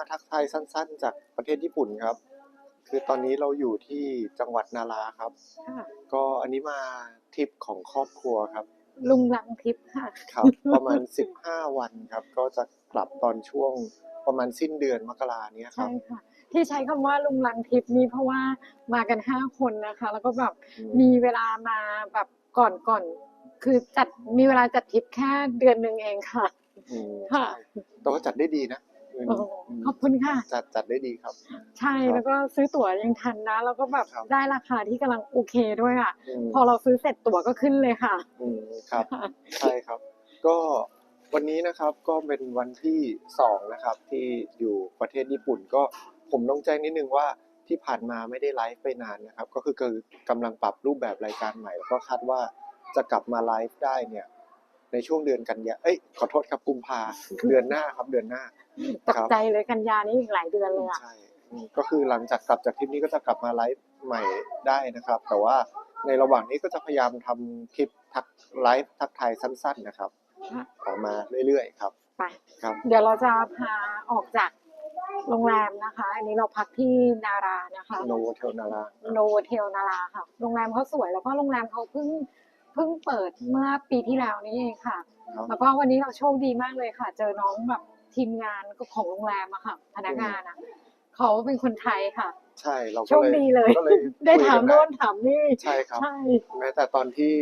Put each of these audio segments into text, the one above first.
มาทักทายสั้นๆ จากประเทศญี่ปุ่นครับ คือตอนนี้เราอยู่ที่จังหวัดนาราครับ ค่ะก็อันนี้มาทริปของครอบครัวครับ ลุงลังทิพย์ค่ะ ครับ ประมาณ 15 วันครับ ก็จะกลับตอนช่วงประมาณสิ้นเดือนมกราเนี้ยคใช่รับค่ะ ที่ใช้คำว่าลุงลังทิพย์นี่เพราะว่ามากันห้าคนนะคะ แล้วก็แบบอืมมีเวลามาแบบก่อนก่อน คือจัดมีเวลาจัดทริปแค่เดือนหนึ่งเองค่ะ อืมค่ะใช่แต่ว่าจัดได้ดีนะ อืมโอ้มขอบคุณค่ะ จัดจัดได้ดีครับ ใช่ครับแล้วก็ซื้อตั๋วยังทันนะ แล้วก็แบบครับได้ราคาที่กำลังโอเคด้วยอะมพอเราซื้อเสร็จตั๋วก็ขึ้นเลยค่ะ อืมครับค่ะใช่ครับ ก็วันนี้นะครับก็เป็นวันที่สองนะครับที่อยู่ประเทศญี่ปุ่นก็ผมต้องแจ้งนิดนึงว่าที่ผ่านมาไม่ได้ไลฟ์ไปนานนะครับ ก็คือคือกำลังปรับรูปแบบรายการใหม่ แล้วก็คาดว่าจะกลับมาไลฟ์ได้เนี่ย ในช่วงเดือนกันยาเอ้ยขอโทษครับกุมภาเดือนหน้าครับเดือนหน้าตกใจเลยกันยานี่อีกหลายเดือนเลยอะใช่อืมก็คือหลังจากกลับจากทริปนี้ก็จะกลับมาไลฟ์ใหม่ได้นะครับ แต่ว่าในระหว่างนี้ก็จะพยายามทำคลิปทักไลฟ์ทักทายสั้น ๆนะครับค่ะออกมาเรื่อยๆครับไปครับ เดี๋ยวเราจะพาออกจากโรงแรมนะคะ อันนี้เราพักที่นารานะคะโนเทลนาราโนเทลนาราค่ะ โรงแรมเขาสวยแล้วก็โรงแรมเขาเพิ่ง เพิ่งเปิดเมื่อปีที่แล้วนี่เองค่ะ ครับ แล้วก็วันนี้เราโชคดีมากเลยค่ะ เจอน้องแบบทีมงานของโรงแรมอะค่ะ พนักงานอะเขาเป็นคนไทยค่ะ ใช่เราโชก็คเลยดีเลย ก็เลยได้ถามคุยกัโน่นถามนี่ใช่ครับ ใช่ แม้แต่ตอนที่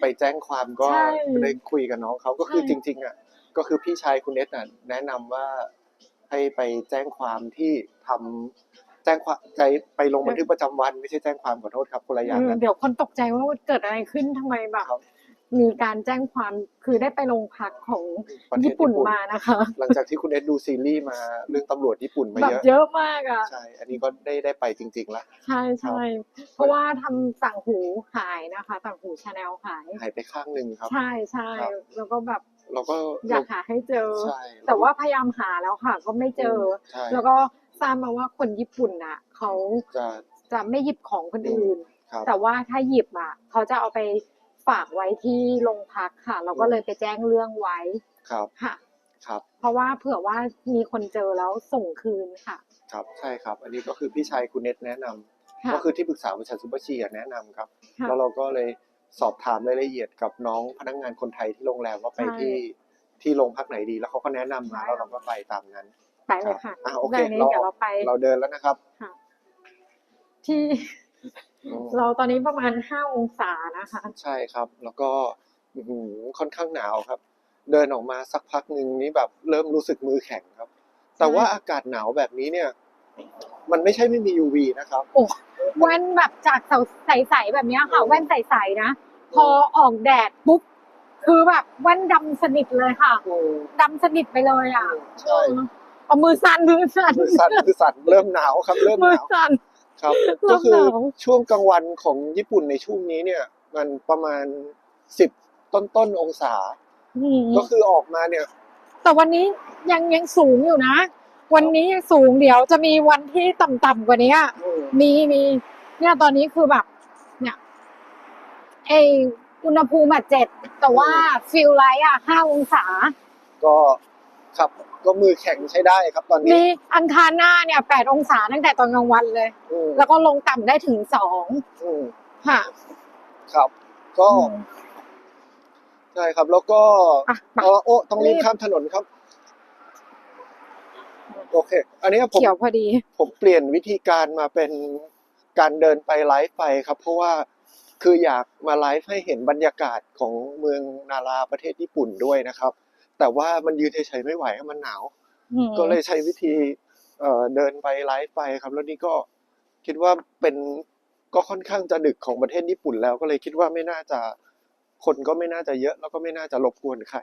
ไปแจ้งความก็ใช่ได้คุยกับน้องเขาก็คือใช่ จริง ๆอะก็คือพี่ชายคุณเนตน่ะแนะนำว่าให้ไปแจ้งความที่ทำแจ้งความใจไปลงบันทึกประจำวันไม่ใช่แจ้งความขอโทษครับคนละอย่างเออกันเดี๋ยวคนตกใจว่าเกิดอะไรขึ้นทำไมแบบครับมีการแจ้งความคือได้ไปโรงพักของประเทศญี่ปุ่นมานะคะ หลังจากที่คุณเนตดูซีรีส์มาเรื่องตำรวจญี่ปุ่นมาแบบเยอะเยอะมากอะใช่อันนี้ก็ได้ได้ไปจริงๆแล้วใช่ใช่เพราะว่าทำต่างหูหายนะคะ ต่างหูชาแนลหายหายไปข้างหนึ่งครับ ใช่ใช่ครับแล้วก็แบบเราก็อยากหาให้เจอใช่แต่ว่าพยายามหาแล้วค่ะ ก็ไม่เจอใช่แล้วก็ ทราบมาว่าคนญี่ปุ่นอะเขาจะจะไม่หยิบของคนอื่น ครับ แต่ว่าถ้าหยิบอะเขาจะเอาไปฝากไว้ที่โรงพักค่ะ เราก็เลยไปแจ้งเรื่องไว้ครับ ค่ะ ครับ เพราะว่าเผื่อว่ามีคนเจอแล้วส่งคืนค่ะครับ ใช่ครับ อันนี้ก็คือพี่ชายคุณเนตแนะนำค่ะก็คือที่ปรึกษาบริษัทซูเปอร์ชีอะแนะนำครับ ค่ะแล้วเราก็เลยสอบถามรายละเอียดกับน้องพนักงานคนไทยที่โรงแรมว่าไปใช่ที่ที่โรงพักไหนดี แล้วเขาก็แนะนำมาใช่ แล้วเราก็ไปตามนั้น ไปเลยค่ะอะโอเคได้นี้เราเดี๋ยวเราไป เราเดินแล้วนะครับ ค่ะ ที่อืมเราตอนนี้ประมาณห้าองศานะคะ ใช่ครับ แล้วก็อื้อหือค่อนข้างหนาวครับ เดินออกมาสักพักหนึ่งนี้แบบเริ่มรู้สึกมือแข็งครับ แต่ว่าอากาศหนาวแบบนี้เนี่ย มันไม่ใช่ไม่มี UV นะครับโอ้แว่นแบบจากใสๆแบบเนี้ยค่ะ แว่นใสๆนะ พอออกแดดปุ๊บคือแบบแว่นดำสนิทเลยค่ะดำสนิทไปเลยอะใช่ เออเอามือสั่นมือสั่นมือสั่นมือสั่นเริ่มหนาวครับ เริ่มหมือนาวสั่น ครับเริ่ก็มคือหนาวช่วงกลางวันของญี่ปุ่นในช่วงนี้เนี่ย มันประมาณสิบต้นต้นๆองศา อืมก็คือออกมาเนี่ย แต่วันนี้ยังยังสูงอยู่นะ วันนี้ยังสูงเดี๋ยวจะมีวันที่ต่ำๆกว่านี้อืมมีมีเนี่ยตอนนี้คือแบบ เนี่ยไออุณหภูมิอะเจ็ดแต่ว่าฟิลไลท์อะห้าองศา ก็ครับ ก็มือแข็งใช้ได้ครับตอนนี้มีอังคารหน้าเนี่ยแปดองศาตั้งแต่ตอนกลางวันเลย อืมแล้วก็ลงต่ำได้ถึงสองอืมค่ะครับ ก็อืมใช่ครับ แล้วก็อะไปเออโอ้ต้องรีบรีบ ข้ามถนนครับ โอเค อันนี้ผม เขียวพอดี ผมเปลี่ยนวิธีการมาเป็นการเดินไปไลฟ์ไปครับ เพราะว่าคืออยากมาไลฟ์ให้เห็นบรรยากาศของเมืองนาราประเทศญี่ปุ่นด้วยนะครับ แต่ว่ามันยืนเฉยๆไม่ไหวครับมันหนาวอืมก็เลยใช้วิธีเอ่อเดินไปไลฟ์ไปครับ แล้วนี่ก็คิดว่าเป็นก็ค่อนข้างจะดึกของประเทศญี่ปุ่นแล้ว ก็เลยคิดว่าไม่น่าจะคนก็ไม่น่าจะเยอะ แล้วก็ไม่น่าจะรบกวนใคร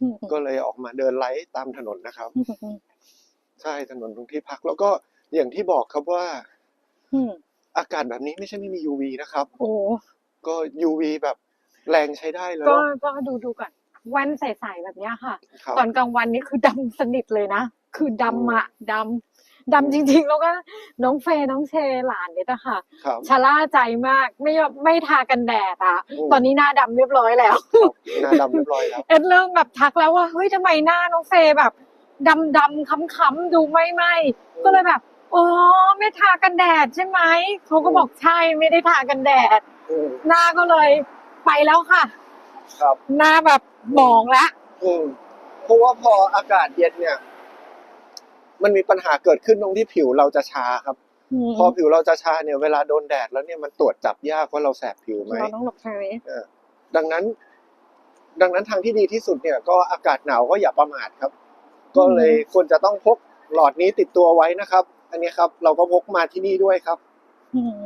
อืมก็เลยออกมาเดินไลฟ์ตามถนนนะครับอืมใช่ถนนตรงที่พัก แล้วก็อย่างที่บอกครับว่าอืมอากาศแบบนี้ไม่ใช่ไม่มี UV นะครับ โอ้ก็ UV แบบแรงใช้ได้เลยก็ก็ดูดูก่อน แว่นใสๆแบบเนี้ยค่ะครับตอนกลางวันนี่คือดำสนิทเลยนะ คือดำอะดำดำจริงๆ แล้วก็น้องเฟย์น้องเชหลานเนี่ยนะคะครับชะล่าใจมากไม่ยอมไม่ทากันแดดอะอืมตอนนี้หน้าดำเรียบร้อยแล้วหน้าดำเรียบร้อยแล้วเอ็ดเริ่มแบบทักแล้วว่าเฮ้ยทำไมหน้าน้องเฟย์แบบดำดำๆค้ำๆดูไม่ไหมก็เลยแบบอ๋อไม่ทากันแดดใช่ไหมเขาก็บอกใช่ไม่ได้ทากันแดดอืมหน้าก็เลยไปแล้วค่ะครับหน้าแบบห มองแล้วอืมเพราะว่าพออากาศเย็นเนี่ย มันมีปัญหาเกิดขึ้นตรงที่ผิวเราจะชาครับ พอผิวเราจะชาเนี่ยเวลาโดนแดดแล้วเนี่ยมันตรวจจับยากว่าเราแสบผิวไหมเราต้องหลบทางนี้ดังนั้น ดังนั้นทางที่ดีที่สุดเนี่ย ก็อากาศหนาวก็อย่าประมาทครับ ก็เลยควรจะต้องพกหลอดนี้ติดตัวไว้นะครับ อันนี้ครับ เราก็พกมาที่นี่ด้วยครับอืม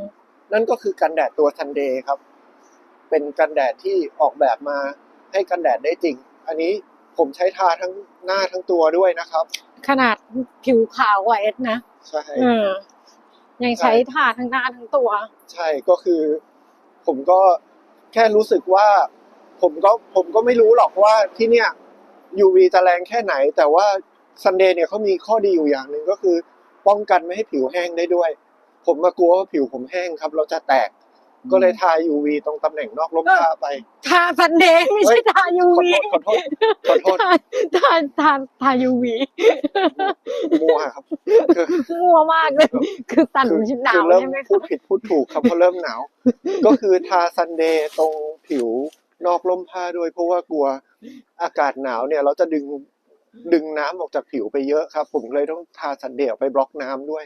นั่นก็คือกันแดดตัวซันเดย์ครับ เป็นกันแดดที่ออกแบบมา ให้กันแดดได้จริง อันนี้ผมใช้ทาทั้งหน้าทั้งตัวด้วยนะครับ ขนาดผิวขาวกว่าเอสนะใช่เออยังใช้ทาทั้งหน้าทั้งตัว ใช่ก็คือ ผมก็แค่รู้สึกว่า ผมก็ผมก็ไม่รู้หรอกว่าที่เนี่ย UV จะแรงแค่ไหน แต่ว่าซันเดย์เนี่ยเขามีข้อดีอยู่อย่างหนึ่งก็คือ ป้องกันไม่ให้ผิวแห้งได้ด้วย ผมมากลัวว่าผิวผมแห้งครับ เราจะแตก ก็เลยทา UV ตรงตำแหน่งนอกร่มผ้าไป ทาซันเดย์ไม่ใช่ทายูขอวีโทษขอโทษขอโทษ ทาทาทาทายูวีมัวครับคือมัวมากเลย คือสั่นคือชิดหนาคือวเริ่มใช่ไหมพูคะดผิดพูดถูกครับเพราะเริ่มหนาว ก็คือทาซันเดย์ตรงผิวนอกร่มผ้าด้วยเพราะว่ากลัวอากาศหนาวเนี่ย เราจะดึงดึงน้ำออกจากผิวไปเยอะครับ ผมเลยต้องทาซันเดย์ออกไปบล็อกน้ำด้วย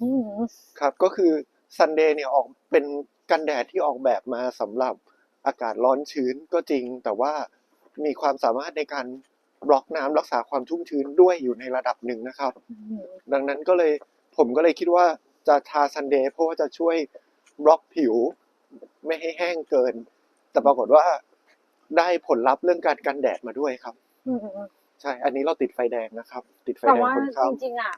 อืมครับ ก็คือซันเดย์เนี่ยออกเป็น กันแดดที่ออกแบบมาสำหรับอากาศร้อนชื้นก็จริง แต่ว่ามีความสามารถในการบล็อกน้ำรักษาความชุ่มชื้นด้วยอยู่ในระดับหนึ่งนะครับ ดังนั้นก็เลยผมก็เลยคิดว่าจะทาซันเดย์เพราะว่าจะช่วยบล็อกผิวไม่ให้แห้งเกิน แต่ปรากฏว่าได้ผลลัพธ์เรื่องการกันแดดมาด้วยครับอืมใช่ อันนี้เราติดไฟแดงนะครับ ติดไฟแต่แดงว่าคนจข้ามริงๆอะ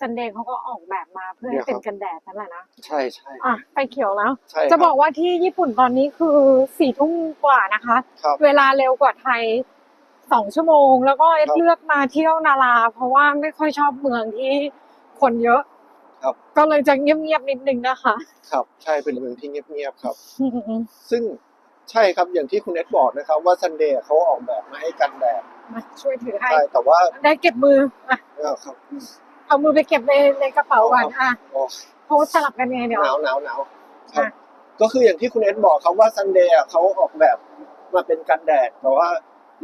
ซันเดย์เขาก็ออกแบบมาเพื่อเนี่ให้ยครับเป็นกันแดดนั่นแหละนะใช่ใช่อะไฟเขียวแล้วใช่จะคบรัอกว่าที่ญี่ปุ่นตอนนี้คือสี่ทุ่มกว่านะคะครับเวลาเร็วกว่าไทยสองชั่วโมง แล้วก็เอ็ดครับเลือกมาเที่ยวนารา เพราะว่าไม่ค่อยชอบเมืองที่คนเยอะครับก็เลยจะเงียบๆนิดนึงนะคะ ครับ ใช่เป็นเมืองที่เงียบๆครับอืมซึ่งใช่ครับอย่างที่คุณเนทบอกนะครับ ว่าซันเดย์เขาออกแบบมาให้กันแดดมาช่วยถือให้ใช่แต่ว่าได้เก็บมืออะเออครับ เอามือไปเก็บในในกระเป๋าก่อนอะโอ้เพราะว่าสลับกันไงเดี๋ยว หนาวหนาวหนาวครับอะก็คืออย่างที่คุณเอสบอกครับว่าซันเดย์เขาออกแบบมาเป็นกันแดดแต่ว่า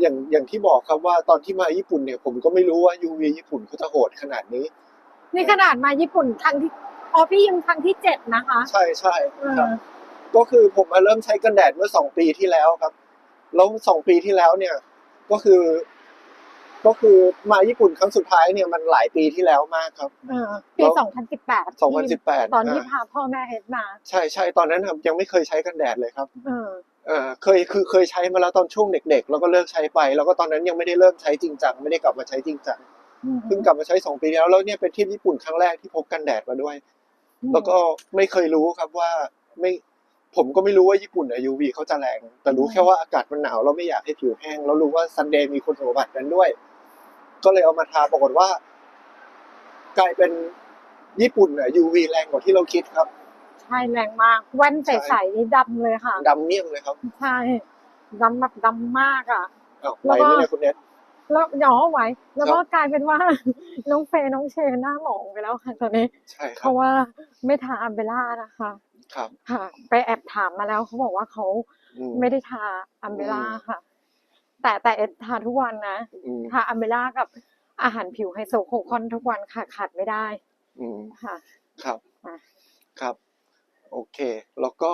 อย่างอย่างที่บอกครับว่าตอนที่มาญี่ปุ่นเนี่ย ผมก็ไม่รู้ว่า UV ญี่ปุ่นเขาจะโหดขนาดนี้ นี่ขนาดมาญี่ปุ่นครั้งที่อ๋อพี่ยังครั้งที่เจ็ดนะคะใช่ใช่เอครับอก็คือผมมาเริ่มใช้กันแดดเมื่อสองปีที่แล้วครับ แล้วสองปีที่แล้วเนี่ย ก็คือ ก็คือมาญี่ปุ่นครั้งสุดท้ายเนี่ยมันหลายปีที่แล้วมากครับเออปีแล้วสองพันสิบแปด2018 ตอนที่อ่าพาพ่อแม่เอ็ดมา ใช่ใช่ตอนนั้นครับยังไม่เคยใช้กันแดดเลยครับเออเออเคยคือเคยใช้มาแล้วตอนช่วงเด็ก ๆ แล้วก็เลิกใช้ไป แล้วก็ตอนนั้นยังไม่ได้เริ่มใช้จริงจังไม่ได้กลับมาใช้จริงจังเพิ่งกลับมาใช้สองปีแล้วแล้วเนี่ยเป็นที่ญี่ปุ่นครั้งแรกที่พกกันแดดมาด้วย แล้วก็ไม่เคยรู้ครับว่าไม่ผมก็ไม่รู้ว่าญี่ปุ่นอะ UV เขาจะแรง แต่รู้แค่ว่าอากาศมันหนาวเราไม่อยากให้ผิวแห้ง แล้วรู้ว่าซันเดย์มีคุณสมบัตินั้นด้วย ก็เลยเอามาทาปรากฏว่า กลายเป็นญี่ปุ่นอะ UV แรงกว่าที่เราคิดครับใช่แรงมากแว่นใสๆนี่ดำเลยค่ะดำเมี่ยมเลยครับใช่ดำแบบดำมากอะอ้าวแล้ไปวก็ไม่ได้คุณเนทแล้วย่อไว้ แล้วก็ครับกลายเป็นว่าน้องเฟย์น้องเชนหน้าหมองไปแล้วค่ะตอนนี้ใช่คเพรับราะว่าไม่ทาอัมเบล่านะคะ ครับ ค่ะ ไปแอบถามมาแล้วเขาบอกว่าเขาอืมไม่ได้ทาอัมเบล่าอืมค่ะ แต่แต่เอ็ดทาทุกวันนะอืมทาอัมเบล่ากับอาหารผิวไฮโซโคคอนทุกวันค่ะขาดไม่ได้อืมค่ะ ครับอะครับ โอเค แล้วก็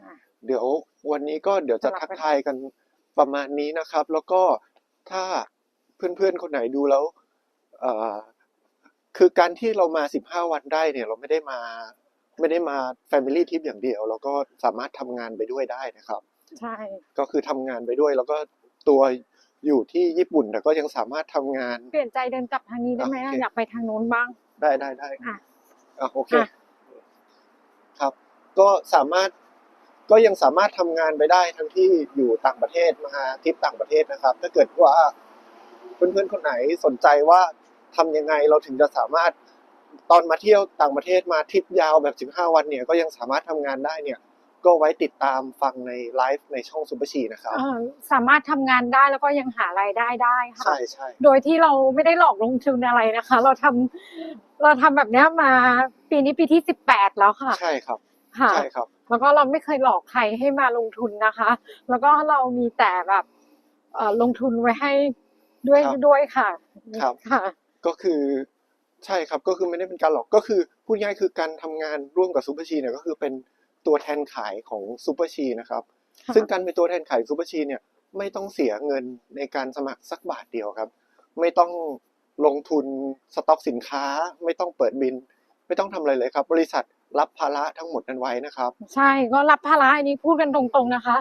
อะ เดี๋ยววันนี้ก็เดี๋ยวจะสลับทักกัน ทายกันประมาณนี้นะครับ แล้วก็ถ้าเพื่อนๆคนไหนดูแล้วเอ่อคือการที่เรามา 15 วันได้เนี่ย เราไม่ได้มาไม่ได้มา Family Trip อย่างเดียว เราก็สามารถทำงานไปด้วยได้นะครับ ใช่ ก็คือทำงานไปด้วย แล้วก็ ตัวอยู่ที่ญี่ปุ่นแต่ก็ยังสามารถทำงาน เปลี่ยนใจเดินกลับทางนี้ได้ไหมโออะเค อยากไปทางโน้นบ้าง ได้ได้ได้อะอะโอเค อะ ครับ ก็สามารถก็ยังสามารถทำงานไปได้ทั้งที่อยู่ต่างประเทศมาทริปต่างประเทศนะครับ ถ้าเกิดว่าเพื่อนๆคนไหนสนใจว่าทำยังไงเราถึงจะสามารถตอนมาเที่ยวต่างประเทศมาทริปยาวแบบ 15 วันเนี่ย ก็ยังสามารถทำงานได้เนี่ย ก็ไว้ติดตามฟังในไลฟ์ในช่องซูเปอร์ชีนะครับเอ่อสามารถทำงานได้แล้วก็ยังหารายได้ได้ค่ะ ใช่ใช่โดยที่เราไม่ได้หลอกลงทุนอะไรนะคะ เราทำเราทำแบบเนี้ยมาปีนี้ปีที่สิบแปดแล้วค่ะ ใช่ครับค่ะใช่ครับ แล้วก็เราไม่เคยหลอกใครให้มาลงทุนนะคะ แล้วก็เรามีแต่แบบเอ่อลงทุนไว้ให้ด้วยครับด้วยค่ะครับค่ะ ก็คือใช่ครับก็คือไม่ได้เป็นการหลอกก็คือพูดง่ายๆคือการทำงานร่วมกับซูเปอร์ชีเนี่ยก็คือเป็น ตัวแทนขายของซูเปอร์ชีนะครับค่ะซึ่งการเป็นตัวแทนขายซูเปอร์ชีเนี่ยไม่ต้องเสียเงินในการสมัครสักบาทเดียวครับ ไม่ต้องลงทุนสต็อกสินค้า ไม่ต้องเปิดบิน ไม่ต้องทำอะไรเลยครับ บริษัทรับภาระทั้งหมดนั้นไว้นะครับ ใช่ก็รับภาระอันนี้พูดกันตรงๆนะคะ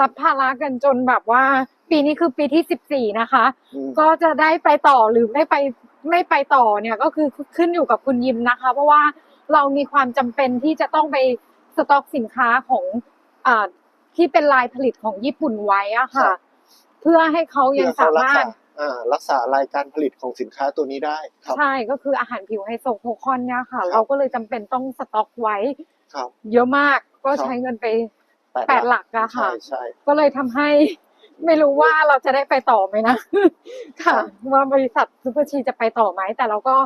รับภาระกันจนแบบว่า ปีนี้คือปีที่สิบสี่นะคะอืมก็จะได้ไปต่อหรือไม่ไปไม่ไปต่อเนี่ยก็คือขึ้นอยู่กับคุณยิมนะคะ เพราะว่าเรามีความจำเป็นที่จะต้องไปส ต็อกสินค้าของอ่าที่เป็นลายผลิตของญี่ปุ่นไว้อะค่ะ เพื่อให้เขายังเพื่อสาเขารักมารษาถอ่ารักษารายการผลิตของสินค้าตัวนี้ได้ครับใช่ก็คืออาหารผิวไฮโซโพคอนเนี่ยค่ะครับเราก็เลยจำเป็นต้องสต็อกไว้ครับเยอะมากก็ครับใช้เงินไปแปดหลักอะค่ะใช่ใช่ก็เลยทำให้ไม่รู้ว่าเราจะได้ไปต่อไหมนะค่ะ ว่าบริษัทซูเปอร์ชีจะไปต่อไหมแต่เราก็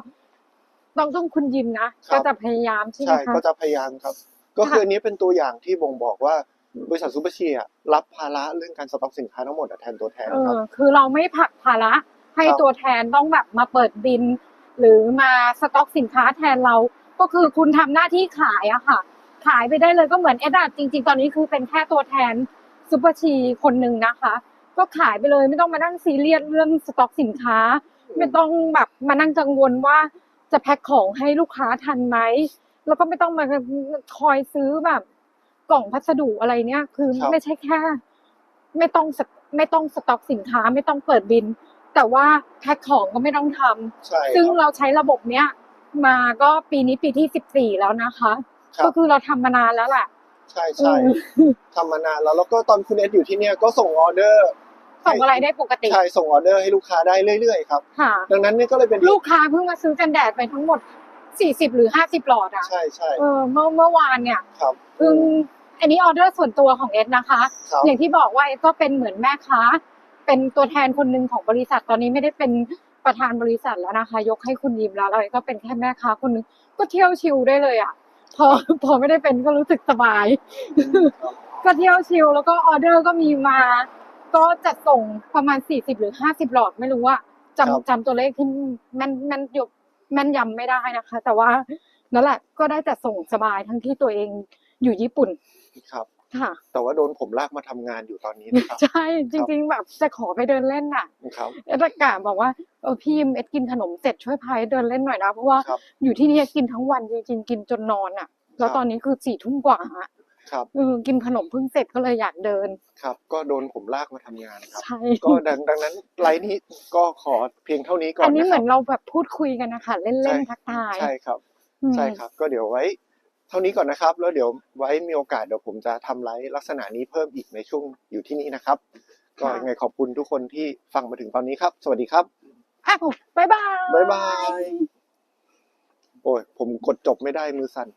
ต้องต้องคุณยิมนะก็จะพยายามใช่ไหมใช่คะก็จะพยายามครับ ก็คือค่ะอันนี้เป็นตัวอย่างที่บ่งบอกว่าบริษัทซูเปอร์เชียร์รับภาระเรื่องการสต็อกสินค้าทั้งหมดอะแทนตัวแทนเอครับอคือเราไม่ผลักภาระให้ครับตัวแทนต้องแบบมาเปิดบิน หรือมาสต็อกสินค้าแทนเรา ก็คือคุณทำหน้าที่ขายอะค่ะ ขายไปได้เลยก็เหมือนเอ็ดาจริง ๆ ตอนนี้คือเป็นแค่ตัวแทนซูเปอร์ชีคนหนึ่งนะคะ ก็ขายไปเลยไม่ต้องมานั่งซีเรียสเรื่องสต็อกสินค้า ไม่ต้องแบบมานั่งกังวลว่าจะแพ็คของให้ลูกค้าทันไหม แล้วก็ไม่ต้องมาคอยซื้อแบบ กล่องพัสดุอะไรเนี่ย คือครับไม่ใช่แค่ ไม่ต้องสไม่ต้องสต็อกสินค้าไม่ต้องเปิดบิน แต่ว่าแพ็คของก็ไม่ต้องทำใช่ซึ่งครับเราใช้ระบบเนี้ยมาก็ปีนี้ปีที่สิบสี่แล้วนะคะครับก็คือเราทำมานานแล้วแหละใช่ใช่เออทำมานานแล้วแล้วก็ตอนคุณเอสอยู่ที่เนี่ยก็ส่งออเดอร์ส่งอะไรได้ปกติใช่ส่งออเดอร์ให้ลูกค้าได้เรื่อยๆครับค่ะดังนั้นเนี่ยก็เลยเป็นลูกค้าเพิ่งมาซื้อกันแดดไปทั้งหมด สี่สิบหรือห้าสิบหลอดอะใช่ใช่เออเมื่อเมื่อวานเนี่ยครับ เพิ่งอันนี้ออเดอร์ส่วนตัวของเอสนะคะ ครับ อย่างที่บอกว่าเอสก็เป็นเหมือนแม่ค้า เป็นตัวแทนคนหนึ่งของบริษัทตอนนี้ไม่ได้เป็นประธานบริษัทแล้วนะคะ ยกให้คุณยิมแล้วเราก็เป็นแค่แม่ค้าคนหนึงก็เที่ยวชิลได้เลยอะ พอพอไม่ได้เป็นก็รู้สึกสบายครับก็เที่ยวชิลแล้วก็ออเดอร์ก็มีมา ก็จัดส่งประมาณสี่สิบหรือห้าสิบหลอดไม่รู้ว่าครับ จำจำตัวเลขที่แม่นแม่นยก แม่นยำไม่ได้นะคะ แต่ว่านั่นแหละก็ได้จัดส่งสบายทั้งที่ตัวเองอยู่ญี่ปุ่นครับ ค่ะ แต่ว่าโดนผมลากมาทำงานอยู่ตอนนี้นะครับ ใช่ จริง ๆ แบบจะขอไปเดินเล่นน่ะครับเอ็ดกาบอกว่าเออพี่เอ็ดกินขนมเสร็จช่วยพายเดินเล่นหน่อยนะเพราะว่าครับอยู่ที่นี่กินทั้งวันจริงๆกินจนนอนอะ แล้วครับตอนนี้คือสี่ทุ่มกว่าอะ ครับเออกินขนมเพิ่งเสร็จก็เลยอยากเดิน ครับ ก็โดนผมลากมาทำงานครับ ใช่ ก็ดังดังนั้นไลน์นี้ก็ขอเพียงเท่านี้ก่อนอันนี้นะเหคมืรัอบ นเราแบบพูดคุยกันนะคะเล่นใช่ๆทักทายใช่ครับ อืมใช่ครับ ก็เดี๋ยวไว้ เท่านี้ก่อนนะครับ แล้วเดี๋ยวไว้มีโอกาสเดี๋ยวผมจะทำไลฟ์ลักษณะนี้เพิ่มอีกในช่วงอยู่ที่นี่นะครับ ก็ยังไงขอบคุณทุกคนที่ฟังมาถึงตอนนี้ครับ สวัสดีครับอะผมบ๊ายบาย บ๊ายบาย โอ้ยผมกดจบไม่ได้มือสั่น